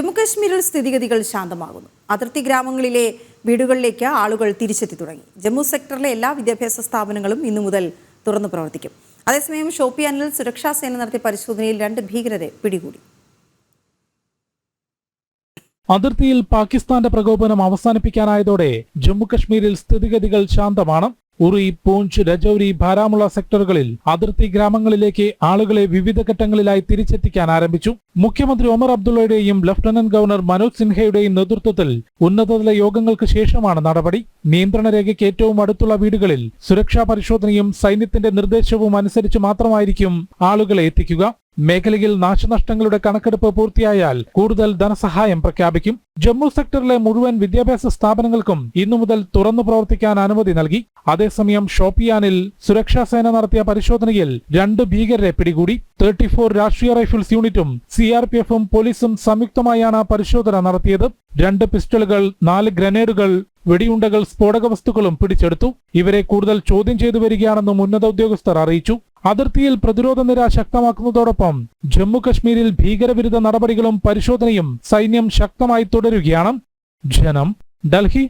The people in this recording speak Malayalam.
ജമ്മുകശ്മീരിൽ സ്ഥിതിഗതികൾ ശാന്തമാകുന്നു. അതിർത്തി ഗ്രാമങ്ങളിലെ വീടുകളിലേക്ക് ആളുകൾ തിരിച്ചെത്തി തുടങ്ങി. ജമ്മു സെക്ടറിലെ എല്ലാ വിദ്യാഭ്യാസ സ്ഥാപനങ്ങളും ഇന്നു മുതൽ തുറന്നു പ്രവർത്തിക്കും. അതേസമയം ഷോപ്പിയാനിൽ സുരക്ഷാ സേന നടത്തിയ പരിശോധനയിൽ രണ്ട് ഭീകരരെ പിടികൂടി. അതിർത്തിയിൽ പാകിസ്ഥാന്റെ പ്രകോപനം അവസാനിപ്പിക്കാനായതോടെ ജമ്മുകശ്മീരിൽ സ്ഥിതിഗതികൾ ശാന്തമാണ്. ഉറി പൂഞ്ച് രജൌരി ബാരാമുള്ള സെക്ടറുകളിൽ അതിർത്തി ഗ്രാമങ്ങളിലേക്ക് ആളുകളെ വിവിധ ഘട്ടങ്ങളിലായി തിരിച്ചെത്തിക്കാൻ ആരംഭിച്ചു. മുഖ്യമന്ത്രി ഒമർ അബ്ദുള്ളയുടെയും ലഫ്റ്റനന്റ് ഗവർണർ മനോജ് സിൻഹയുടെയും നേതൃത്വത്തിൽ ഉന്നതതല യോഗങ്ങൾക്ക് ശേഷമാണ് നടപടി. നിയന്ത്രണ രേഖയ്ക്ക് ഏറ്റവും അടുത്തുള്ള വീടുകളിൽ സുരക്ഷാ പരിശോധനയും സൈന്യത്തിന്റെ നിർദ്ദേശവും അനുസരിച്ച് മാത്രമായിരിക്കും ആളുകളെ എത്തിക്കുക. മേഖലയിൽ നാശനഷ്ടങ്ങളുടെ കണക്കെടുപ്പ് പൂർത്തിയായാൽ കൂടുതൽ ധനസഹായം പ്രഖ്യാപിക്കും. ജമ്മു സെക്ടറിലെ മുഴുവൻ വിദ്യാഭ്യാസ സ്ഥാപനങ്ങൾക്കും ഇന്നു മുതൽ തുറന്നു പ്രവർത്തിക്കാൻ അനുമതി നൽകി. അതേസമയം ഷോപ്പിയാനിൽ സുരക്ഷാ സേന നടത്തിയ പരിശോധനയിൽ രണ്ട് ഭീകരരെ പിടികൂടി. തേർട്ടി ഫോർ രാഷ്ട്രീയ റൈഫിൾസ് യൂണിറ്റും സി ആർ പി എഫും പോലീസും സംയുക്തമായാണ് പരിശോധന നടത്തിയത്. രണ്ട് പിസ്റ്റളുകൾ നാല് ഗ്രനേഡുകൾ വെടിയുണ്ടകൾ സ്ഫോടക വസ്തുക്കളും പിടിച്ചെടുത്തു. ഇവരെ കൂടുതൽ ചോദ്യം ചെയ്തു വരികയാണെന്നും ഉന്നത ഉദ്യോഗസ്ഥർ അറിയിച്ചു. അതിർത്തിയിൽ പ്രതിരോധ നിര ശക്തമാക്കുന്നതോടൊപ്പം ജമ്മുകശ്മീരിൽ ഭീകരവിരുദ്ധ നടപടികളും പരിശോധനയും സൈന്യം ശക്തമായി തുടരുകയാണ്. ജനം ഡൽഹി